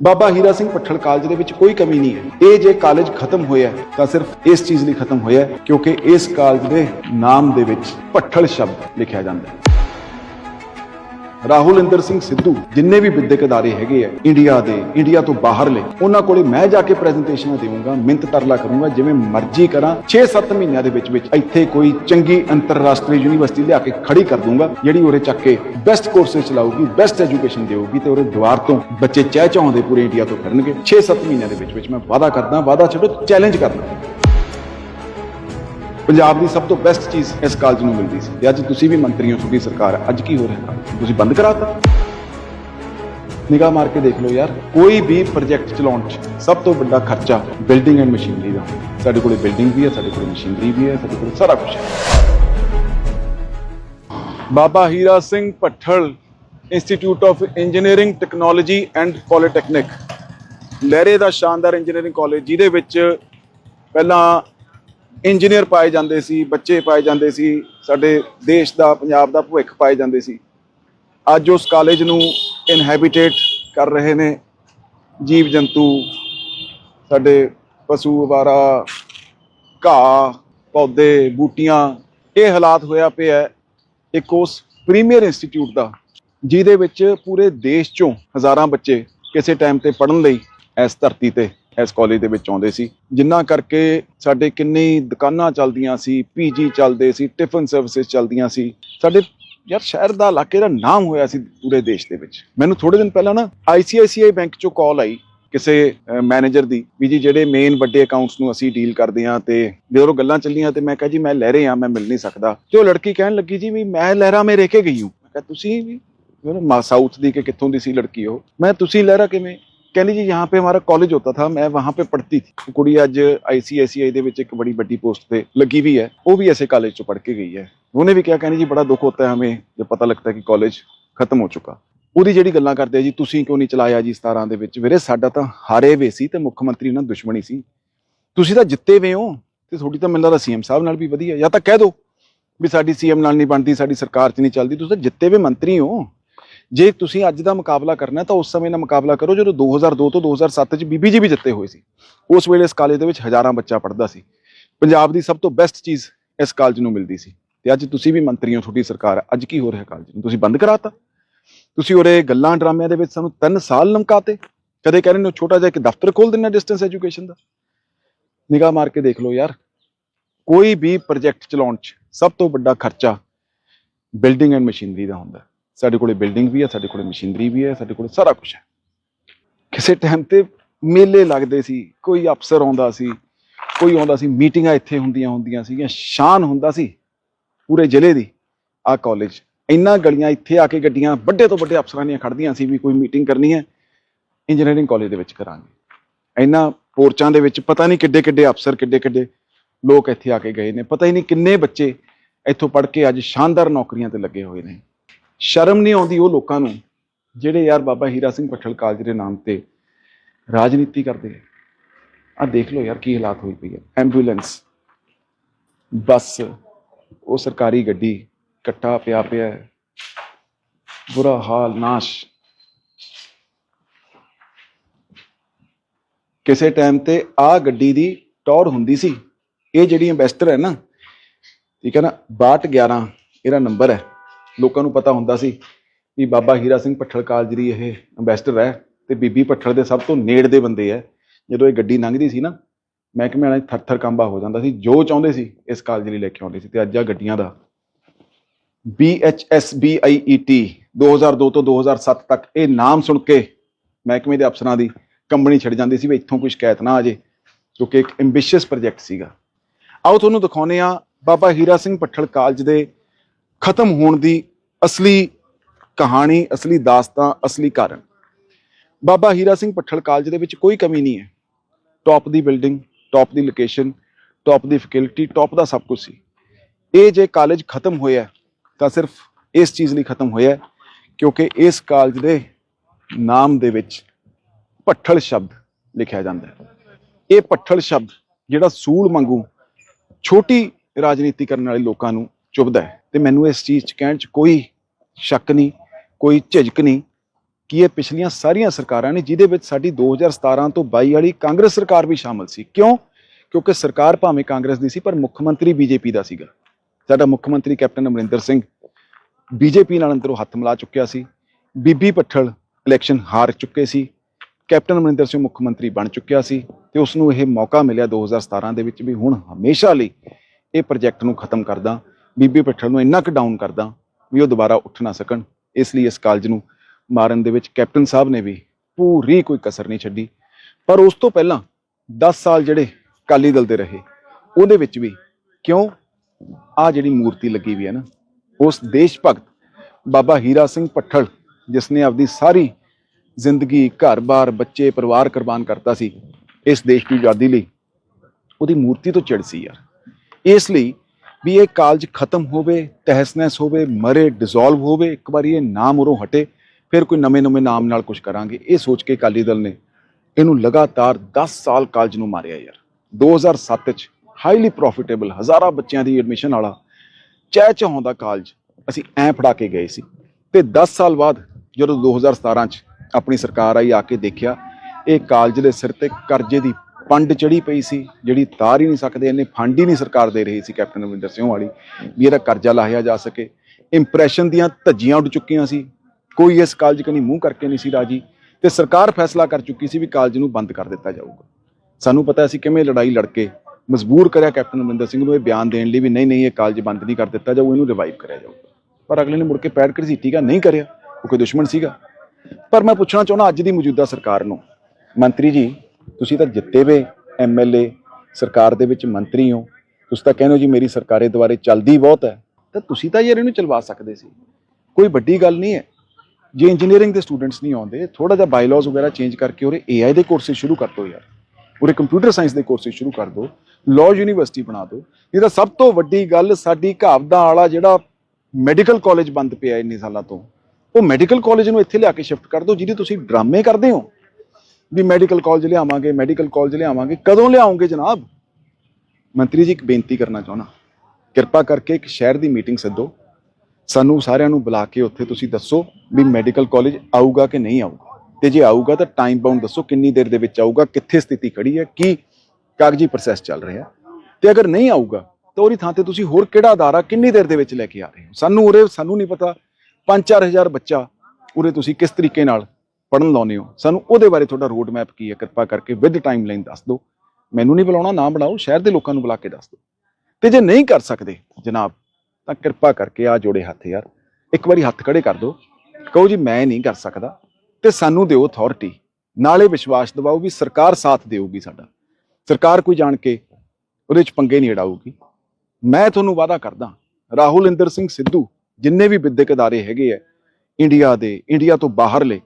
ਬਾਬਾ Hira Singh ਪੱਠਲ college ਦੇ ਵਿੱਚ ਕੋਈ ਕਮੀ ਨਹੀਂ ਹੈ। ਇਹ ਜੇ ਕਾਲਜ ਖਤਮ ਹੋਇਆ ਤਾਂ ਸਿਰਫ ਇਸ ਚੀਜ਼ ਲਈ ਖਤਮ ਹੋਇਆ ਕਿਉਂਕਿ ਇਸ ਕਾਲਜ ਦੇ ਨਾਮ ਦੇ ਵਿੱਚ ਪੱਠਲ ਸ਼ਬਦ ਲਿਖਿਆ ਜਾਂਦਾ ਹੈ। ਰਾਹੁਲ ਇੰਦਰ ਸਿੰਘ ਸਿੱਧੂ ਜਿੰਨੇ ਵੀ ਵਿੱਦਿਅਕ ਅਦਾਰੇ ਹੈਗੇ ਆ ਇੰਡੀਆ ਦੇ, ਇੰਡੀਆ ਤੋਂ ਬਾਹਰਲੇ ਉਹਨਾਂ ਕੋਲੇ ਮੈਂ ਜਾ ਕੇ ਪ੍ਰੈਜੈਂਟੇਸ਼ਨਾਂ ਦੇਵਾਂਗਾ ਮਿੰਤ ਤਰਲਾ ਕਰੂੰਗਾ, ਜਿਵੇਂ ਮਰਜ਼ੀ ਕਰਾਂ 6-7 ਮਹੀਨਿਆਂ ਦੇ ਵਿੱਚ ਵਿੱਚ ਇੱਥੇ ਕੋਈ ਚੰਗੀ ਅੰਤਰਰਾਸ਼ਟਰੀ ਯੂਨੀਵਰਸਿਟੀ ਲਿਆ ਕੇ ਖੜੀ ਕਰ ਦੂੰਗਾ, ਜਿਹੜੀ ਉਰੇ ਚੱਕ ਕੇ ਬੈਸਟ ਕੋਰਸਸ ਚਲਾਊਗੀ ਬੈਸਟ ਐਜੂਕੇਸ਼ਨ ਦੇਊਗੀ ਤੇ ਉਰੇ ਦੁਆਰ ਤੋਂ ਬੱਚੇ ਚਾਹ ਚਾਹੁੰਦੇ ਪੂਰੇ ਇੰਡੀਆ ਤੋਂ ਫਿਰਨਗੇ 6-7 ਮਹੀਨਿਆਂ ਦੇ ਵਿੱਚ ਵਿੱਚ ਮੈਂ ਵਾਅਦਾ ਕਰਦਾ, ਵਾਅਦਾ ਛੱਡੋ ਚੈਲੰਜ ਕਰਦਾ। ਪੰਜਾਬ ਦੀ ਸਭ ਤੋਂ ਬੈਸਟ ਚੀਜ਼ ਇਸ ਕਾਲਜ ਨੂੰ ਮਿਲਦੀ ਸੀ ਤੇ ਅੱਜ ਤੁਸੀਂ ਵੀ ਮੰਤਰੀ ਹੋ, ਤੁਹਾਡੀ ਸਰਕਾਰ ਅੱਜ ਕੀ ਹੋ ਰਿਹਾ? ਤੁਸੀਂ ਬੰਦ ਕਰਾਤਾ? ਨਿਗਾਹ ਮਾਰ ਕੇ ਦੇਖ ਲਓ ਯਾਰ, ਕੋਈ ਵੀ ਪ੍ਰੋਜੈਕਟ ਚਲਾਉਣ 'ਚ ਸਭ ਤੋਂ ਵੱਡਾ ਖਰਚਾ ਬਿਲਡਿੰਗ ਐਂਡ ਮਸ਼ੀਨਰੀ ਦਾ। ਸਾਡੇ ਕੋਲੇ ਬਿਲਡਿੰਗ ਵੀ ਹੈ, ਸਾਡੇ ਕੋਲੇ ਮਸ਼ੀਨਰੀ ਵੀ ਹੈ, ਸਾਡੇ ਕੋਲੇ ਸਾਰਾ ਕੁਝ ਹੈ। Baba Hira Singh Bhathal institute of engineering technology and polytechnic ਲਹਿਰੇ ਦਾ ਸ਼ਾਨਦਾਰ ਇੰਜੀਨੀਅਰਿੰਗ ਕਾਲਜ ਜਿਹਦੇ ਵਿੱਚ ਪਹਿਲਾਂ ਇੰਜੀਨੀਅਰ ਪਾਏ ਜਾਂਦੇ ਸੀ, ਬੱਚੇ ਪਾਏ ਜਾਂਦੇ ਸੀ, ਸਾਡੇ ਦੇਸ਼ ਦਾ, ਪੰਜਾਬ ਦਾ ਭਵਿੱਖ ਪਾਏ ਜਾਂਦੇ ਸੀ। ਅੱਜ ਉਸ ਕਾਲਜ ਨੂੰ ਇਨਹੈਬਿਟੇਟ ਕਰ ਰਹੇ ਨੇ ਜੀਵ ਜੰਤੂ, ਸਾਡੇ ਪਸ਼ੂ ਅਵਾਰਾ, ਘਾਹ, ਪੌਦੇ, ਬੂਟੀਆਂ, ਇਹ ਹਾਲਾਤ ਹੋਇਆ ਪਿਆ ਇੱਕ ਉਸ ਪ੍ਰੀਮੀਅਰ ਇੰਸਟੀਚਿਊਟ ਦਾ, ਜਿਹਦੇ ਵਿੱਚ ਪੂਰੇ ਦੇਸ਼ ਚੋਂ ਹਜ਼ਾਰਾਂ ਬੱਚੇ ਕਿਸੇ ਟਾਈਮ ਤੇ ਪੜ੍ਹਨ ਲਈ ਇਸ ਧਰਤੀ ਤੇ। ਇਸ ਕਾਲਜ ਦੇ ਵਿੱਚ ਆਉਂਦੇ ਸੀ। ਜਿੰਨਾ ਕਰਕੇ ਸਾਡੇ ਕਿੰਨੇ ਦੁਕਾਨਾਂ ਚੱਲਦੀਆਂ ਸੀ, ਪੀਜੀ ਚੱਲਦੇ ਸੀ ਟਿਫਨ ਸਰਵਿਸਿਜ਼ ਚੱਲਦੀਆਂ ਸੀ। ਸਾਡੇ ਯਾਰ ਸ਼ਹਿਰ ਦਾ ਇਲਾਕੇ ਦਾ ਨਾਮ ਹੋਇਆ ਸੀ ਪੂਰੇ ਦੇਸ਼ ਦੇ ਵਿੱਚ। ਮੈਨੂੰ ਥੋੜੇ ਦਿਨ ਪਹਿਲਾਂ ਨਾ ICICI ਬੈਂਕ ਚੋਂ ਕਾਲ ਆਈ ਕਿਸੇ ਮੈਨੇਜਰ ਦੀ ਵੀ ਜੀ ਜਿਹੜੇ ਮੇਨ ਵੱਡੇ ਅਕਾਊਂਟਸ ਨੂੰ ਅਸੀਂ ਡੀਲ ਕਰਦੇ ਹਾਂ ਤੇ ਜਦੋਂ ਗੱਲਾਂ ਚੱਲੀਆਂ ਤੇ ਮੈਂ ਕਿਹਾ ਜੀ ਮੈਂ ਲਹਿਰੇ ਆ ਮੈਂ ਮਿਲ ਨਹੀਂ ਸਕਦਾ। ਤੇ ਉਹ ਲੜਕੀ ਕਹਿਣ ਲੱਗੀ ਜੀ ਵੀ ਮੈਂ ਲਹਿਰਾ, ਮੇ ਰਹਿ ਕੇ ਗਈ ਹੂੰ। ਮੈਂ ਕਿਹਾ, ਤੁਸੀਂ ਵੀ, ਮਾ ਸਾਊਥ ਦੀ ਕਿ ਕਿੱਥੋਂ ਦੀ ਸੀ ਲੜਕੀ ਉਹ? ਮੈਂ ਤੁਸੀਂ ਲਹਿਰਾ ਕਿਵੇਂ? कहने जी यहाँ पे हमारा कॉलेज होता था मैं वहाँ पे पढ़ती थी कुड़ी अज आईसीआईसीआई ਦੇ ਵਿੱਚ ਇੱਕ ਬੜੀ ਵੱਡੀ ਪੋਸਟ ਤੇ ਲੱਗੀ ਵੀ ਹੈ। ਉਹ ਵੀ ਐਸੇ ਕਾਲਜ ਚੋਂ ਪੜ੍ਹ ਕੇ ਗਈ ਹੈ। ਉਹਨੇ ਵੀ ਕਿਹਾ, ਕਹਿੰਦੀ ਜੀ ਬੜਾ ਦੁੱਖ ਹੁੰਦਾ ਹੈ ਹਮੇ, ਜਦ ਪਤਾ ਲੱਗਦਾ ਕਿ ਕਾਲਜ ਖਤਮ ਹੋ ਚੁੱਕਾ। ਉਹਦੀ ਜਿਹੜੀ ਗੱਲਾਂ ਕਰਦੇ ਆ ਜੀ, ਤੁਸੀਂ ਕਿਉਂ ਨਹੀਂ ਚਲਾਇਆ ਜੀ 17 ਦੇ ਵਿੱਚ? ਵੀਰੇ, ਸਾਡਾ ਤਾਂ ਹਾਰੇ ਵੇ ਸੀ ਤੇ ਮੁੱਖ ਮੰਤਰੀ ਨਾਲ ਦੁਸ਼ਮਣੀ ਸੀ। ਤੁਸੀਂ ਤਾਂ ਜਿੱਤੇ ਵੇ ਹੋ ਤੇ ਤੁਹਾਡੀ ਤਾਂ ਮੈਨੂੰ ਲੱਗਦਾ ਸੀਐਮ ਸਾਹਿਬ ਨਾਲ ਵੀ ਵਧੀਆ। ਜਾਂ ਤਾਂ ਕਹਿ ਦੋ ਵੀ ਸਾਡੀ ਸੀਐਮ ਨਾਲ ਨਹੀਂ ਬਣਦੀ, ਸਾਡੀ ਸਰਕਾਰ 'ਚ ਨਹੀਂ ਚੱਲਦੀ। ਤੁਸੀਂ ਤਾਂ ਜਿੱਤੇ ਵੇ ਮੰਤਰੀ ਹੋ। ਜੇ ਤੁਸੀਂ ਅੱਜ ਦਾ ਮੁਕਾਬਲਾ ਕਰਨਾ ਤਾਂ ਉਸ ਸਮੇਂ ਨਾਲ ਮੁਕਾਬਲਾ ਕਰੋ ਜਦੋਂ 2002 ਤੋਂ 2007 ਚ ਬੀਬੀ ਜੀ ਵੀ ਜਿੱਤੇ ਹੋਏ ਸੀ। ਉਸ ਵੇਲੇ ਇਸ ਕਾਲਜ ਦੇ ਵਿੱਚ ਹਜ਼ਾਰਾਂ ਬੱਚਾ ਪੜ੍ਹਦਾ ਸੀ। ਪੰਜਾਬ ਦੀ ਸਭ ਤੋਂ ਬੈਸਟ ਚੀਜ਼ ਇਸ ਕਾਲਜ ਨੂੰ ਮਿਲਦੀ ਸੀ। ਤੇ ਅੱਜ ਤੁਸੀਂ ਵੀ ਮੰਤਰੀ ਹੋ, ਤੁਹਾਡੀ ਸਰਕਾਰ ਅੱਜ ਕੀ ਹੋ ਰਿਹਾ ਕਾਲਜ ਨੂੰ? ਤੁਸੀਂ ਬੰਦ ਕਰਾਤਾ। ਤੁਸੀਂ ਉਰੇ ਗੱਲਾਂ ਡਰਾਮਿਆਂ ਦੇ ਵਿੱਚ ਸਾਨੂੰ 3 ਸਾਲ ਲਮਕਾਤੇ। ਕਦੇ ਕਹਿ ਰਹੇ ਨੇ ਛੋਟਾ ਜਿਹਾ ਇੱਕ ਦਫ਼ਤਰ ਖੋਲ ਦਿੰਨਾ ਡਿਸਟੈਂਸ ਐਜੂਕੇਸ਼ਨ ਦਾ। ਨਿਗਾਹ ਮਾਰ ਕੇ ਦੇਖ ਲਓ ਯਾਰ। ਕੋਈ ਵੀ ਪ੍ਰੋਜੈਕਟ ਚਲਾਉਣ 'ਚ ਸਭ ਤੋਂ ਵੱਡਾ ਖਰਚਾ ਬਿਲਡਿੰਗ ਐਂਡ ਮਸ਼ੀਨਰੀ ਦਾ ਹੁੰਦਾ। ਸਾਡੇ ਕੋਲੇ ਬਿਲਡਿੰਗ ਵੀ ਹੈ, ਸਾਡੇ ਕੋਲੇ ਮਸ਼ੀਨਰੀ ਵੀ ਹੈ, ਸਾਡੇ ਕੋਲੇ ਸਾਰਾ ਕੁਝ ਹੈ। ਕਿਸੇ ਟਾਈਮ ਤੇ ਮੇਲੇ ਲੱਗਦੇ ਸੀ, ਕੋਈ ਅਫਸਰ ਆਉਂਦਾ ਸੀ, ਕੋਈ ਆਉਂਦਾ ਸੀ, ਮੀਟਿੰਗਾਂ ਇੱਥੇ ਹੁੰਦੀਆਂ ਹੁੰਦੀਆਂ ਸੀਗੀਆਂ, ਸ਼ਾਨ ਹੁੰਦਾ ਸੀ ਪੂਰੇ ਜ਼ਿਲ੍ਹੇ ਦੀ ਆ ਕਾਲਜ ਇੰਨਾ ਗਲੀਆਂ ਇੱਥੇ ਆ ਕੇ ਗੱਡੀਆਂ ਵੱਡੇ ਤੋਂ ਵੱਡੇ ਅਫਸਰਾਂ ਦੀਆਂ ਖੜਦੀਆਂ ਸੀ ਵੀ ਕੋਈ ਮੀਟਿੰਗ ਕਰਨੀ ਹੈ ਇੰਜੀਨੀਅਰਿੰਗ ਕਾਲਜ ਦੇ ਵਿੱਚ ਕਰਾਂਗੇ। ਇੰਨਾ ਪੋਰਚਾਂ ਦੇ ਵਿੱਚ ਪਤਾ ਨਹੀਂ ਕਿੱਡੇ ਕਿੱਡੇ ਅਫਸਰ, ਕਿੱਡੇ ਕਿੱਡੇ ਲੋਕ ਇੱਥੇ ਆ ਕੇ ਗਏ ਨੇ, ਪਤਾ ਹੀ ਨਹੀਂ ਕਿੰਨੇ ਬੱਚੇ ਇੱਥੋਂ ਪੜ੍ਹ ਕੇ ਅੱਜ ਸ਼ਾਨਦਾਰ ਨੌਕਰੀਆਂ ਤੇ ਲੱਗੇ ਹੋਏ ਨੇ। ਸ਼ਰਮ ਨਹੀਂ ਆਉਂਦੀ ਉਹ ਲੋਕਾਂ ਨੂੰ, ਜਿਹੜੇ ਯਾਰ ਬਾਬਾ ਹੀਰਾ ਸਿੰਘ ਪੱਠਲ ਕਾਲਜ ਦੇ ਨਾਮ ਤੇ ਰਾਜਨੀਤੀ ਕਰਦੇ ਆ। ਆਹ ਦੇਖ ਲਓ ਯਾਰ ਕੀ ਹਾਲਾਤ ਹੋਈ ਪਈ ਹੈ ਐਂਬੂਲੈਂਸ, ਬੱਸ, ਉਹ ਸਰਕਾਰੀ ਗੱਡੀ, ਕੱਟਾ ਪਿਆ ਪਿਆ ਬੁਰਾ ਹਾਲ, ਨਾਸ਼। ਕਿਸੇ ਟਾਈਮ ਤੇ ਆ ਗੱਡੀ ਦੀ ਟੌਰ ਹੁੰਦੀ ਸੀ, ਇਹ ਜਿਹੜੀ ਐਂਬੈਸਡਰ ਹੈ ਨਾ, ਠੀਕ ਹੈ ਨਾ 6211 ਇਹਦਾ ਨੰਬਰ ਹੈ। ਲੋਕਾਂ ਨੂੰ ਪਤਾ ਹੁੰਦਾ ਸੀ ਵੀ ਬਾਬਾ ਹੀਰਾ ਸਿੰਘ ਪੱਠਲ ਕਾਲਜ ਦੀ ਇਹ ਐਂਬੈਸਡਰ ਹੈ ਤੇ ਬੀਬੀ ਪੱਠਲ ਦੇ ਸਭ ਤੋਂ ਨੇੜ ਦੇ ਬੰਦੇ ਹੈ। ਜਦੋਂ ਇਹ ਗੱਡੀ ਲੰਘਦੀ ਸੀ ਨਾ, ਮਹਿਕਮੇ ਵਾਲਾ ਥਰਥਰ ਥਰ ਕੰਬਾ ਹੋ ਜਾਂਦਾ ਸੀ, ਜੋ ਚਾਹੁੰਦੇ ਸੀ ਇਸ ਕਾਲਜ ਲਈ ਲੈ ਕੇ ਆਉਂਦੇ ਸੀ ਤੇ ਅੱਜ ਆ ਗੱਡੀਆਂ ਦਾ BHSBIET 2002 ਤੋਂ 2007 ਤੱਕ ਇਹ ਨਾਮ ਸੁਣ ਕੇ ਮਹਿਕਮੇ ਦੇ ਅਫਸਰਾਂ ਦੀ ਕੰਬਣੀ ਛਿੜ ਜਾਂਦੀ ਸੀ ਵੀ ਇੱਥੋਂ ਕੋਈ ਸ਼ਿਕਾਇਤ ਨਾ ਆ ਜੇ ਕਿਉਂਕਿ ਇੱਕ ਐਂਬੀਸ਼ੀਅਸ ਪ੍ਰੋਜੈਕਟ ਸੀਗਾ। ਆਓ ਤੁਹਾਨੂੰ ਦਿਖਾਉਂਦੇ ਆ ਬਾਬਾ ਹੀਰਾ ਸਿੰਘ ਪੱਠਲ ਕਾਲਜ ਦੇ ਖਤਮ ਹੋਣ ਦੀ ਅਸਲੀ ਕਹਾਣੀ, ਅਸਲੀ ਦਾਸਤਾਂ ਅਸਲੀ ਕਾਰਨ। ਬਾਬਾ ਹੀਰਾ ਸਿੰਘ ਪੱਠਲ ਕਾਲਜ ਦੇ ਵਿੱਚ ਕੋਈ ਕਮੀ ਨਹੀਂ ਹੈ। ਟੌਪ ਦੀ ਬਿਲਡਿੰਗ ਟੌਪ ਦੀ ਲੋਕੇਸ਼ਨ ਟੌਪ ਦੀ ਫੈਕਲਟੀ ਟੌਪ ਦਾ ਸਭ ਕੁਝ ਸੀ। ਇਹ ਜੇ ਕਾਲਜ ਖਤਮ ਹੋਇਆ ਤਾਂ ਸਿਰਫ ਇਸ ਚੀਜ਼ ਲਈ ਖਤਮ ਹੋਇਆ ਕਿਉਂਕਿ ਇਸ ਕਾਲਜ ਦੇ ਨਾਮ ਦੇ ਵਿੱਚ ਪੱਠਲ ਸ਼ਬਦ ਲਿਖਿਆ ਜਾਂਦਾ ਹੈ। ਇਹ ਪੱਠਲ ਸ਼ਬਦ ਜਿਹੜਾ ਸੂਲ ਵਾਂਗੂ ਛੋਟੀ ਰਾਜਨੀਤੀ ਕਰਨ ਵਾਲੇ ਲੋਕਾਂ ਨੂੰ ਚੁਭਦਾ ਹੈ। ਤੇ ਮੈਨੂੰ ਇਸ ਚੀਜ਼ 'ਚ ਕਹਿਣ 'ਚ ਕੋਈ ਸ਼ੱਕ ਨਹੀਂ, ਕੋਈ ਝਿਜਕ ਨਹੀਂ ਕਿ ਇਹ ਪਿਛਲੀਆਂ ਸਾਰੀਆਂ ਸਰਕਾਰਾਂ ਨੇ, ਜਿਹਦੇ ਵਿੱਚ ਸਾਡੀ 2017 ਤੋਂ 22 ਵਾਲੀ ਕਾਂਗਰਸ ਸਰਕਾਰ ਵੀ ਸ਼ਾਮਲ ਸੀ। ਕਿਉਂ? ਕਿਉਂਕਿ ਸਰਕਾਰ ਭਾਵੇਂ ਕਾਂਗਰਸ ਦੀ ਸੀ, ਪਰ ਮੁੱਖ ਮੰਤਰੀ ਬੀਜੇਪੀ ਦਾ ਸੀਗਾ। ਸਾਡਾ ਮੁੱਖ ਮੰਤਰੀ ਕੈਪਟਨ ਅਮਰਿੰਦਰ ਸਿੰਘ ਬੀਜੇਪੀ ਨਾਲ ਅੰਦਰੋਂ ਹੱਥ ਮਿਲਾ ਚੁੱਕਿਆ ਸੀ। ਬੀਬੀ ਪੱਠਲ ਇਲੈਕਸ਼ਨ ਹਾਰ ਚੁੱਕੇ ਸੀ। ਕੈਪਟਨ ਅਮਰਿੰਦਰ ਸਿੰਘ ਮੁੱਖ ਮੰਤਰੀ ਬਣ ਚੁੱਕਿਆ ਸੀ ਤੇ ਉਸ ਨੂੰ ਇਹ ਮੌਕਾ ਮਿਲਿਆ 2017 ਦੇ ਵਿੱਚ ਵੀ ਹੁਣ ਹਮੇਸ਼ਾ ਲਈ ਇਹ ਪ੍ਰੋਜੈਕਟ ਨੂੰ ਖਤਮ ਕਰਦਾ। ਬੀਬੀ ਪੱਠਲ ਨੂੰ ਇੰਨਾ ਕੁ ਡਾਊਨ ਕਰਦਾ ਵੀ ਉਹ ਦੁਬਾਰਾ ਉੱਠ ਨਾ ਸਕਣ। ਇਸ ਲਈ ਇਸ ਕਾਲਜ ਨੂੰ ਮਾਰਨ ਦੇ ਵਿੱਚ ਕੈਪਟਨ ਸਾਹਿਬ ਨੇ ਵੀ ਪੂਰੀ ਕੋਈ ਕਸਰ ਨਹੀਂ ਛੱਡੀ। ਪਰ ਉਸ ਤੋਂ ਪਹਿਲਾਂ 10 ਸਾਲ ਜਿਹੜੇ ਅਕਾਲੀ ਦਲ ਦੇ ਰਹੇ, ਉਹਦੇ ਵਿੱਚ ਵੀ ਕਿਉਂ ਆ ਜਿਹੜੀ ਮੂਰਤੀ ਲੱਗੀ ਵੀ ਹੈ ਨਾ, ਉਸ ਦੇਸ਼ ਭਗਤ ਬਾਬਾ ਹੀਰਾ ਸਿੰਘ ਪੱਠਲ ਜਿਸ ਨੇ ਆਪਦੀ ਸਾਰੀ ਜ਼ਿੰਦਗੀ ਘਰ-ਬਾਰ ਬੱਚੇ, ਪਰਿਵਾਰ ਕੁਰਬਾਨ ਕਰਤਾ ਸੀ, ਇਸ ਦੇਸ਼ ਦੀ ਆਜ਼ਾਦੀ ਲਈ ਉਹਦੀ ਮੂਰਤੀ ਤੋਂ ਚਿੜ ਸੀ ਯਾਰ। ਇਸ ਲਈ ਵੀ ਇਹ ਕਾਲਜ ਖਤਮ ਹੋਵੇ, ਤਹਿਸ-ਨਹਿਸ ਹੋਵੇ, ਮਰੇ ਡਿਸੋਲਵ ਹੋਵੇ, ਇੱਕ ਵਾਰੀ ਇਹ ਨਾਮ ਉਰੋਂ ਹਟੇ, ਫਿਰ ਕੋਈ ਨਵੇਂ-ਨਵੇਂ ਨਾਮ ਨਾਲ ਕੁਝ ਕਰਾਂਗੇ। ਇਹ ਸੋਚ ਕੇ ਅਕਾਲੀ ਦਲ ਨੇ ਇਹਨੂੰ ਲਗਾਤਾਰ 10 ਸਾਲ ਕਾਲਜ ਨੂੰ ਮਾਰਿਆ ਯਾਰ। 2007 ਚ ਹਾਈਲੀ ਪ੍ਰੋਫਿਟੇਬਲ ਹਜ਼ਾਰਾਂ ਬੱਚਿਆਂ ਦੀ ਐਡਮਿਸ਼ਨ ਵਾਲਾ ਚਹਿ ਚਹਾਉਂਦਾ ਕਾਲਜ ਅਸੀਂ ਐਂ ਫੜਾ ਕੇ ਗਏ ਸੀ। ਤੇ 10 ਸਾਲ ਬਾਅਦ ਜਦੋਂ 2017 ਚ ਆਪਣੀ ਸਰਕਾਰ ਆਈ, ਆ ਕੇ ਦੇਖਿਆ, ਇਹ ਕਾਲਜ ਦੇ ਸਿਰ ਤੇ ਕਰਜ਼ੇ ਦੀ ਪੰਡ ਚੜੀ ਪਈ ਸੀ, ਜਿਹੜੀ ਤਾਰ ਹੀ ਨਹੀਂ ਸਕਦੇ ਇਹਨੇ ਫੰਡ ਹੀ ਨਹੀਂ ਸਰਕਾਰ ਦੇ ਰਹੀ ਸੀ ਕੈਪਟਨ ਅਮਰਿੰਦਰ ਸਿੰਘ ਵਾਲੀ, ਵੀ ਇਹਦਾ ਕਰਜ਼ਾ ਲਾਹਿਆ ਜਾ ਸਕੇ। ਇੰਪ੍ਰੈਸ਼ਨ ਦੀਆਂ ਧੱਜੀਆਂ ਉੱਡ ਚੁੱਕੀਆਂ ਸੀ। ਕੋਈ ਇਸ ਕਾਲਜ ਕਨੀ ਮੂੰਹ ਕਰਕੇ ਨਹੀਂ ਸੀ ਰਾਜੀ। ਤੇ ਸਰਕਾਰ ਫੈਸਲਾ ਕਰ ਚੁੱਕੀ ਸੀ ਵੀ ਕਾਲਜ ਨੂੰ ਬੰਦ ਕਰ ਦਿੱਤਾ ਜਾਊਗਾ। ਸਾਨੂੰ ਪਤਾ ਸੀ ਕਿਵੇਂ ਲੜਾਈ ਲੜ ਕੇ ਮਜਬੂਰ ਕਰਿਆ ਕੈਪਟਨ ਅਮਰਿੰਦਰ ਸਿੰਘ ਨੂੰ ਇਹ ਬਿਆਨ ਦੇਣ ਲਈ ਵੀ ਨਹੀਂ ਨਹੀਂ, ਇਹ ਕਾਲਜ ਬੰਦ ਨਹੀਂ ਕਰ ਦਿੱਤਾ ਜਾਊ, ਇਹਨੂੰ ਰਿਵਾਈਵ ਕਰਿਆ ਜਾਊਗਾ। ਪਰ ਅਗਲੇ ਨੇ ਮੁੜ ਕੇ ਪੈਰ ਘਸੀਟੀਗਾ ਨਹੀਂ ਕਰਿਆ, ਉਹ ਕੋਈ ਦੁਸ਼ਮਣ ਸੀਗਾ? ਪਰ ਮੈਂ ਪੁੱਛਣਾ ਚਾਹੁੰਦਾ, ਅੱਜ ਦੀ ਮੌਜੂਦਾ ਸਰਕਾਰ ਨੂੰ, ਮੰਤਰੀ ਜੀ ਤੁਸੀਂ ਤਾਂ ਜਿੱਤੇ ਵੇ ਐਮਐਲਏ ਸਰਕਾਰ ਦੇ ਵਿੱਚ ਮੰਤਰੀ ਹੋ। ਤੁਸੀਂ ਤਾਂ ਕਹਿੰਦੇ ਹੋ ਜੀ ਮੇਰੀ ਸਰਕਾਰੇ ਦੁਆਰੇ ਚੱਲਦੀ ਬਹੁਤ ਹੈ। ਤਾਂ ਤੁਸੀਂ ਤਾਂ ਯਾਰ ਇਹਨੂੰ ਚਲਵਾ ਸਕਦੇ ਸੀ। ਕੋਈ ਵੱਡੀ ਗੱਲ ਨਹੀਂ ਹੈ। ਜੇ ਇੰਜੀਨੀਅਰਿੰਗ ਦੇ ਸਟੂਡੈਂਟਸ ਨਹੀਂ ਆਉਂਦੇ ਥੋੜਾ ਜਿਹਾ ਬਾਇਲਾਜ਼ ਵਗੈਰਾ ਚੇਂਜ ਕਰਕੇ ਉਹਰੇ ਏਆਈ ਦੇ ਕੋਰਸਿਸ ਸ਼ੁਰੂ ਕਰ ਦਿਓ ਯਾਰ। ਉਹਰੇ ਕੰਪਿਊਟਰ ਸਾਇੰਸ ਦੇ ਕੋਰਸਿਸ ਸ਼ੁਰੂ ਕਰ ਦਿਓ। ਲਾਅ ਯੂਨੀਵਰਸਿਟੀ ਬਣਾ ਦਿਓ। ਇਹ ਤਾਂ ਸਭ ਤੋਂ ਵੱਡੀ ਗੱਲ ਸਾਡੀ ਘਾਵਦਾ ਵਾਲਾ ਜਿਹੜਾ ਮੈਡੀਕਲ ਕਾਲਜ ਬੰਦ ਪਿਆ ਇੰਨੇ ਸਾਲਾਂ ਤੋਂ। ਉਹ ਮੈਡੀਕਲ ਕਾਲਜ ਨੂੰ ਇੱਥੇ ਲਿਆ ਕੇ ਸ਼ਿਫਟ ਕਰ ਦਿਓ, ਜਿਹਦੇ ਤੁਸੀਂ ਡਰਾਮੇ ਕਰਦੇ ਹੋ। ਵੀ ਮੈਡੀਕਲ ਕਾਲਜ ਲਿਆਵਾਂਗੇ ਮੈਡੀਕਲ ਕਾਲਜ ਲਿਆਵਾਂਗੇ। ਕਦੋਂ ਲਿਆਉਂਗੇ ਜਨਾਬ? ਮੰਤਰੀ ਜੀ, ਇੱਕ ਬੇਨਤੀ ਕਰਨਾ ਚਾਹੁੰਦਾ। ਕਿਰਪਾ ਕਰਕੇ ਇੱਕ ਸ਼ਹਿਰ ਦੀ ਮੀਟਿੰਗ ਸੱਦੋ। ਸਾਨੂੰ ਸਾਰਿਆਂ ਨੂੰ ਬੁਲਾ ਕੇ ਉੱਥੇ ਤੁਸੀਂ ਦੱਸੋ ਵੀ ਮੈਡੀਕਲ ਕਾਲਜ ਆਊਗਾ ਕਿ ਨਹੀਂ ਆਊਗਾ। ਤੇ ਜੇ ਆਊਗਾ ਤਾਂ ਟਾਈਮ ਬਾਉਂਡ ਦੱਸੋ ਕਿੰਨੀ ਦੇਰ ਦੇ ਵਿੱਚ ਆਊਗਾ, ਕਿੱਥੇ ਸਥਿਤੀ ਖੜੀ ਹੈ, ਕੀ ਕਾਗਜ਼ੀ ਪ੍ਰੋਸੈਸ ਚੱਲ ਰਿਹਾ ਤੇ ਅਗਰ ਨਹੀਂ ਆਊਗਾ, ਤਾਂ ਉਹਦੀ ਥਾਂ ਤੇ ਤੁਸੀਂ ਹੋਰ ਕਿਹੜਾ ਅਦਾਰਾ ਕਿੰਨੀ ਦੇਰ ਦੇ ਵਿੱਚ ਲੈ ਕੇ ਆ ਰਹੇ ਹੋ? ਸਾਨੂੰ ਉਰੇ, ਸਾਨੂੰ ਨਹੀਂ ਪਤਾ। 5-4000 ਬੱਚਾ ਉਰੇ ਤੁਸੀਂ ਕਿਸ ਤਰੀਕੇ ਨਾਲ ਪੜਨ ਲਾਉਨੇ ਹੋ। ਸਾਨੂੰ ਉਹਦੇ ਬਾਰੇ ਤੁਹਾਡਾ ਰੋਡ ਮੈਪ ਕੀ ਹੈ? ਕਿਰਪਾ ਕਰਕੇ ਵਿਦ ਟਾਈਮ ਲਾਈਨ ਦੱਸ ਦਿਓ। ਮੈਨੂੰ ਨਹੀਂ ਬੁਲਾਉਣਾ, ਨਾ ਬਣਾਓ ਸ਼ਹਿਰ ਦੇ ਲੋਕਾਂ ਨੂੰ ਬੁਲਾ ਕੇ ਦੱਸ ਦਿਓ। ਤੇ ਜੇ ਨਹੀਂ ਕਰ ਸਕਦੇ, ਜਨਾਬ, ਤਾਂ ਕਿਰਪਾ ਕਰਕੇ ਆ ਜੋੜੇ ਹੱਥ ਯਾਰ। ਇੱਕ ਵਾਰੀ ਹੱਥ ਖੜੇ ਕਰ ਦਿਓ। ਕਹੋ ਜੀ, ਮੈਂ ਨਹੀਂ ਕਰ ਸਕਦਾ। ਤੇ ਸਾਨੂੰ ਦਿਓ ਅਥਾਰਟੀ ਨਾਲੇ ਵਿਸ਼ਵਾਸ ਦਿਵਾਓ ਵੀ ਸਰਕਾਰ ਸਾਥ ਦੇਊਗੀ ਸਾਡਾ। ਸਰਕਾਰ ਕੋਈ ਜਾਣ ਕੇ ਉਹਦੇ ਚ ਪੰਗੇ ਨਹੀਂ ਅੜਾਊਗੀ। ਮੈਂ ਤੁਹਾਨੂੰ ਵਾਅਦਾ ਕਰਦਾ, ਰਾਹੁਲ ਇੰਦਰ ਸਿੰਘ ਸਿੱਧੂ, ਜਿੰਨੇ ਵੀ ਵਿਦਿਅਕ ਅਦਾਰੇ ਹੈਗੇ ਆ, ਇੰਡੀਆ ਦੇ, ਇੰਡੀਆ ਤੋਂ ਬਾਹਰਲੇ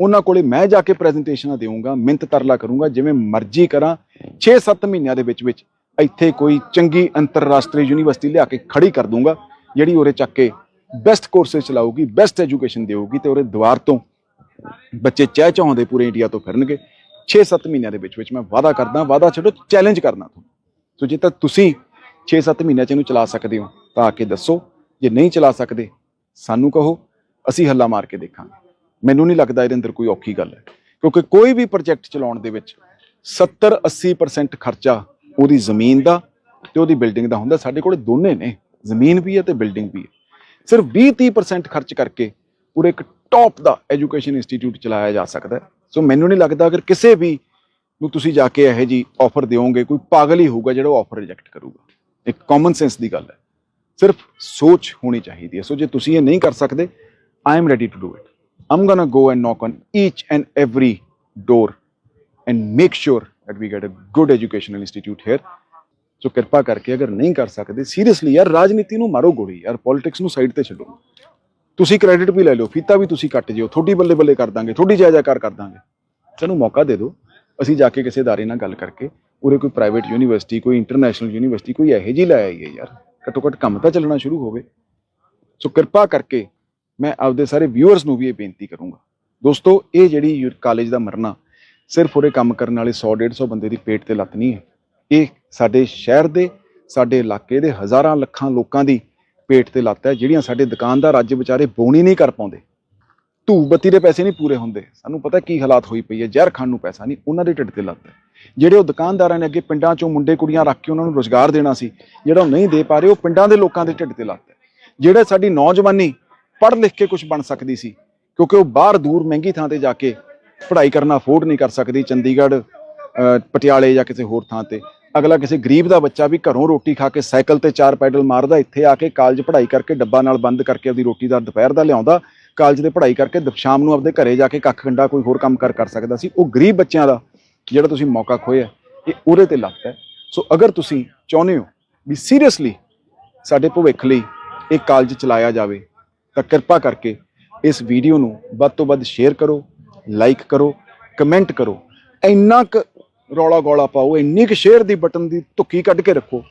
ਉਹਨਾਂ ਕੋਲੇ ਮੈਂ ਜਾ ਕੇ ਪ੍ਰੈਜੈਂਟੇਸ਼ਨਾਂ ਦੇਵਾਂਗਾ ਮਿੰਤ ਤਰਲਾ ਕਰੂੰਗਾ, ਜਿਵੇਂ ਮਰਜ਼ੀ ਕਰਾਂ। 6-7 ਮਹੀਨਿਆਂ ਦੇ ਵਿੱਚ ਵਿੱਚ ਇੱਥੇ ਕੋਈ ਚੰਗੀ ਅੰਤਰਰਾਸ਼ਟਰੀ ਯੂਨੀਵਰਸਿਟੀ ਲਿਆ ਕੇ ਖੜੀ ਕਰ ਦੂੰਗਾ ਜਿਹੜੀ ਉਰੇ ਚੱਕ ਕੇ ਬੈਸਟ ਕੋਰਸਸ ਚਲਾਊਗੀ ਬੈਸਟ ਐਜੂਕੇਸ਼ਨ ਦੇਊਗੀ ਤੇ ਉਰੇ ਦੁਆਰ ਤੋਂ ਬੱਚੇ ਚਹਿ ਚਾਹੁੰਦੇ ਪੂਰੇ ਇੰਡੀਆ ਤੋਂ ਫਿਰਨਗੇ। 6-7 ਮਹੀਨਿਆਂ ਦੇ ਵਿੱਚ ਵਿੱਚ ਮੈਂ ਵਾਅਦਾ ਕਰਦਾ, ਵਾਅਦਾ ਛੱਡੋ ਚੈਲੰਜ ਕਰਨਾ ਤੁਹਾਨੂੰ। ਸੋ ਜੇ ਤਾਂ ਤੁਸੀਂ 6-7 ਮਹੀਨਿਆਂ ਚ ਇਹਨੂੰ ਚਲਾ ਸਕਦੇ ਹੋ, ਤਾਂ ਆ ਕੇ ਦੱਸੋ। ਜੇ ਨਹੀਂ ਚਲਾ ਸਕਦੇ, ਸਾਨੂੰ ਕਹੋ, ਅਸੀਂ ਹੱਲਾ ਮਾਰ ਕੇ ਦੇਖਾਂਗੇ। ਮੈਨੂੰ ਨਹੀਂ ਲੱਗਦਾ ਇਹਦੇ ਅੰਦਰ ਕੋਈ ਔਖੀ ਗੱਲ ਹੈ। ਕਿਉਂਕਿ ਕੋਈ ਵੀ ਪ੍ਰੋਜੈਕਟ ਚਲਾਉਣ ਦੇ ਵਿੱਚ 70-80% ਖਰਚਾ ਉਹਦੀ ਜ਼ਮੀਨ ਦਾ ਤੇ ਉਹਦੀ ਬਿਲਡਿੰਗ ਦਾ ਹੁੰਦਾ। ਸਾਡੇ ਕੋਲ ਦੋਨੇ ਨੇ, ਜ਼ਮੀਨ ਵੀ ਹੈ ਤੇ ਬਿਲਡਿੰਗ ਵੀ ਹੈ। ਸਿਰਫ 20-30% ਖਰਚ ਕਰਕੇ ਪੂਰੇ ਇੱਕ ਟੌਪ ਦਾ ਐਜੂਕੇਸ਼ਨ ਇੰਸਟੀਚਿਊਟ ਚਲਾਇਆ ਜਾ ਸਕਦਾ ਸੋ ਮੈਨੂੰ ਨਹੀਂ ਲੱਗਦਾ ਅਗਰ ਕਿਸੇ ਵੀ ਨੂੰ ਤੁਸੀਂ ਜਾ ਕੇ ਇਹੋ ਜੀ ਆਫਰ ਦਿਓਗੇ, ਕੋਈ ਪਾਗਲ ਹੀ ਹੋਊਗਾ ਜਿਹੜਾ ਉਹ ਆਫਰ ਰਿਜੈਕਟ ਕਰੂਗਾ। ਇੱਕ ਕਾਮਨ ਸੈਂਸ ਦੀ ਗੱਲ ਹੈ। ਸਿਰਫ ਸੋਚ ਹੋਣੀ ਚਾਹੀਦੀ ਹੈ। ਸੋ ਜੇ ਤੁਸੀਂ ਇਹ ਨਹੀਂ ਕਰ ਸਕਦੇ I am ready to do it I'm gonna go and knock on each and every door and make sure that we get a good educational institute here so ਕਿਰਪਾ ਕਰਕੇ ਅਗਰ ਨਹੀਂ ਕਰ ਸਕਦੇ ਸੀਰੀਅਸਲੀ ਯਾਰ ਰਾਜਨੀਤੀ ਨੂੰ ਮਾਰੋ ਗੋਲੀ ਯਾਰ ਪੋਲਿਟਿਕਸ ਨੂੰ ਸਾਈਡ ਤੇ ਛੱਡੋ ਤੁਸੀਂ ਕ੍ਰੈਡਿਟ ਵੀ ਲੈ ਲਓ ਫੀਤਾ ਵੀ ਤੁਸੀਂ ਕੱਟ ਜਿਓ ਥੋੜੀ ਬੱਲੇ ਬੱਲੇ ਕਰ ਦਾਂਗੇ ਥੋੜੀ ਜਾਇਜ਼ਾਕਾਰ ਕਰ ਦਾਂਗੇ ਸਾਨੂੰ ਮੌਕਾ ਦੇ ਦਿਓ ਅਸੀਂ ਜਾ ਕੇ ਕਿਸੇ ادارے ਨਾਲ ਗੱਲ ਕਰਕੇ ਉਰੇ ਕੋਈ ਪ੍ਰਾਈਵੇਟ ਯੂਨੀਵਰਸਿਟੀ ਕੋਈ ਇੰਟਰਨੈਸ਼ਨਲ ਯੂਨੀਵਰਸਿਟੀ ਕੋਈ ਇਹੋ ਜੀ ਲੈ ਆਈਏ ਯਾਰ ਘੱਟੋ ਘੱਟ ਕੰਮ ਤਾਂ ਚੱਲਣਾ ਸ਼ੁਰੂ ਹੋਵੇ ਸੋ ਕਿਰਪਾ ਕਰਕੇ ਮੈਂ ਆਪਦੇ ਸਾਰੇ ਵਿਊਅਰਸ ਨੂੰ ਵੀ ਇਹ ਬੇਨਤੀ ਕਰੂੰਗਾ। ਦੋਸਤੋ, ਇਹ ਜਿਹੜੀ ਕਾਲਜ ਦਾ ਮਰਨਾ, ਸਿਰਫ ਉਰੇ ਕੰਮ ਕਰਨ ਵਾਲੇ 100 150 ਬੰਦੇ ਦੀ ਪੇਟ ਤੇ ਲੱਤ ਨਹੀਂ ਹੈ। ਇਹ ਸਾਡੇ ਸ਼ਹਿਰ ਦੇ, ਸਾਡੇ ਇਲਾਕੇ ਦੇ ਹਜ਼ਾਰਾਂ ਲੱਖਾਂ ਲੋਕਾਂ ਦੀ ਪੇਟ ਤੇ ਲੱਤ ਹੈ, ਜਿਹੜੀਆਂ ਸਾਡੇ ਦੁਕਾਨਦਾਰ ਅੱਜ ਵਿਚਾਰੇ ਬੋਣੀ ਨਹੀਂ ਕਰ ਪਾਉਂਦੇ। ਧੂਪ ਬੱਤੀ ਦੇ ਪੈਸੇ ਨਹੀਂ ਪੂਰੇ ਹੁੰਦੇ। ਸਾਨੂੰ ਪਤਾ ਕੀ ਹਾਲਾਤ ਹੋਈ ਪਈ ਹੈ, ਜ਼ਹਿਰ ਖਾਣ ਨੂੰ ਪੈਸਾ ਨਹੀਂ, ਉਹਨਾਂ ਦੇ ਢਿੱਡ ਤੇ ਲੱਤ ਹੈ। ਜਿਹੜੇ ਉਹ ਦੁਕਾਨਦਾਰਾਂ ਨੇ ਅੱਗੇ ਪਿੰਡਾਂ ਚੋਂ ਮੁੰਡੇ ਕੁੜੀਆਂ ਰੱਖ ਕੇ ਉਹਨਾਂ ਨੂੰ ਰੋਜ਼ਗਾਰ ਦੇਣਾ ਸੀ, ਜਿਹੜਾ ਉਹ ਨਹੀਂ ਦੇ ਪਾ ਰਹੇ, ਉਹ ਪਿੰਡਾਂ ਦੇ ਲੋਕਾਂ ਦੇ ਢਿੱਡ ਤੇ ਲੱਤ ਹੈ। ਜਿਹੜਾ ਸਾਡੀ ਨੌਜਵਾਨੀ ਪੜ੍ਹ ਲਿਖ ਕੇ ਕੁਝ ਬਣ ਸਕਦੀ ਸੀ, ਕਿਉਂਕਿ ਉਹ ਬਾਹਰ ਦੂਰ ਮਹਿੰਗੀ ਥਾਂ ਤੇ ਜਾ ਕੇ ਪੜ੍ਹਾਈ ਕਰਨਾ ਅਫੋਰਡ ਨਹੀਂ ਕਰ ਸਕਦੀ ਚੰਡੀਗੜ੍ਹ ਪਟਿਆਲੇ ਜਾਂ ਕਿਸੇ ਹੋਰ ਥਾਂ ਤੇ। ਅਗਲਾ ਕਿਸੇ ਗਰੀਬ ਦਾ ਬੱਚਾ ਵੀ ਘਰੋਂ ਰੋਟੀ ਖਾ ਕੇ ਸਾਈਕਲ ਤੇ ਚਾਰ ਪੈਡਲ ਮਾਰਦਾ, ਇੱਥੇ ਆ ਕੇ ਕਾਲਜ ਪੜ੍ਹਾਈ ਕਰਕੇ ਡੱਬਾ ਨਾਲ ਬੰਦ ਕਰਕੇ ਆਪਦੀ ਰੋਟੀ ਦਾ ਦੁਪਹਿਰ ਦਾ ਲਿਆਉਂਦਾ, ਕਾਲਜ ਦੇ ਪੜ੍ਹਾਈ ਕਰਕੇ ਸ਼ਾਮ ਨੂੰ ਆਪਦੇ ਘਰੇ ਜਾ ਕੇ ਕੱਖ ਕੰਡਾ ਕੋਈ ਹੋਰ ਕੰਮ ਕਰ ਕਰ ਸਕਦਾ ਸੀ। ਉਹ ਗਰੀਬ ਬੱਚਿਆਂ ਦਾ ਜਿਹੜਾ ਤੁਸੀਂ ਮੌਕਾ ਖੋਇਆ ਇਹ ਉਹਦੇ ਤੇ ਲੱਗਦਾ ਸੋ ਅਗਰ ਤੁਸੀਂ ਚਾਹੁੰਦੇ ਹੋ ਵੀ ਸੀਰੀਅਸਲੀ ਸਾਡੇ ਭਵਿੱਖ ਲਈ ਇਹ ਕਾਲਜ ਚਲਾਇਆ ਜਾਵੇ ਤਾਂ ਕਿਰਪਾ ਕਰਕੇ ਇਸ ਵੀਡੀਓ ਨੂੰ ਵੱਧ ਤੋਂ ਵੱਧ ਸ਼ੇਅਰ ਕਰੋ ਲਾਈਕ ਕਰੋ ਕਮੈਂਟ ਕਰੋ। ਇੰਨਾ ਕੁ ਰੌਲਾ ਗੋਲਾ ਪਾਓ, ਇੰਨੀ ਕੁ ਸ਼ੇਅਰ ਦੀ ਬਟਨ ਦੀ ਧੁੱਕੀ ਕੱਢ ਕੇ ਰੱਖੋ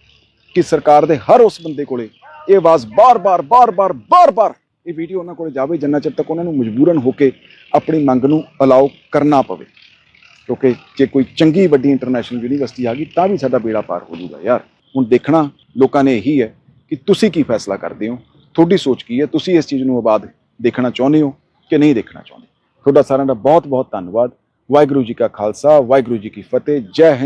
ਕਿ ਸਰਕਾਰ ਦੇ ਹਰ ਉਸ ਬੰਦੇ ਕੋਲੇ ਇਹ ਆਵਾਜ਼ ਬਾਰ-ਬਾਰ ਬਾਰ-ਬਾਰ ਬਾਰ-ਬਾਰ ਇਹ ਵੀਡੀਓ ਉਹਨਾਂ ਕੋਲ ਜਾਵੇ, ਜਿੰਨਾ ਚਿਰ ਤੱਕ ਉਹਨਾਂ ਨੂੰ ਮਜਬੂਰਨ ਹੋ ਕੇ ਆਪਣੀ ਮੰਗ ਨੂੰ ਅਲਾਉ ਕਰਨਾ ਪਵੇ। ਕਿਉਂਕਿ ਜੇ ਕੋਈ ਚੰਗੀ ਵੱਡੀ ਇੰਟਰਨੈਸ਼ਨਲ ਯੂਨੀਵਰਸਿਟੀ ਆ ਗਈ, ਤਾਂ ਵੀ ਸਾਡਾ ਬੇੜਾ ਪਾਰ ਹੋ ਜੂਗਾ ਯਾਰ। ਹੁਣ ਦੇਖਣਾ ਲੋਕਾਂ ਨੇ ਇਹੀ ਹੈ ਕਿ ਤੁਸੀਂ ਕੀ ਫੈਸਲਾ ਕਰਦੇ ਹੋ ਤੁਹਾਡੀ ਸੋਚ ਕੀ ਹੈ? ਤੁਸੀਂ ਇਸ ਚੀਜ਼ ਨੂੰ ਆਬਾਦ ਦੇਖਣਾ ਚਾਹੁੰਦੇ ਹੋ ਕਿ ਨਹੀਂ ਦੇਖਣਾ ਚਾਹੁੰਦੇ? ਤੁਹਾਡਾ ਸਾਰਿਆਂ ਦਾ ਬਹੁਤ ਬਹੁਤ ਧੰਨਵਾਦ। ਵਾਹਿਗੁਰੂ ਜੀ ਕਾ ਖਾਲਸਾ, ਵਾਹਿਗੁਰੂ ਜੀ ਕੀ ਫਤਿਹ। ਜੈ ਹਿੰਦ।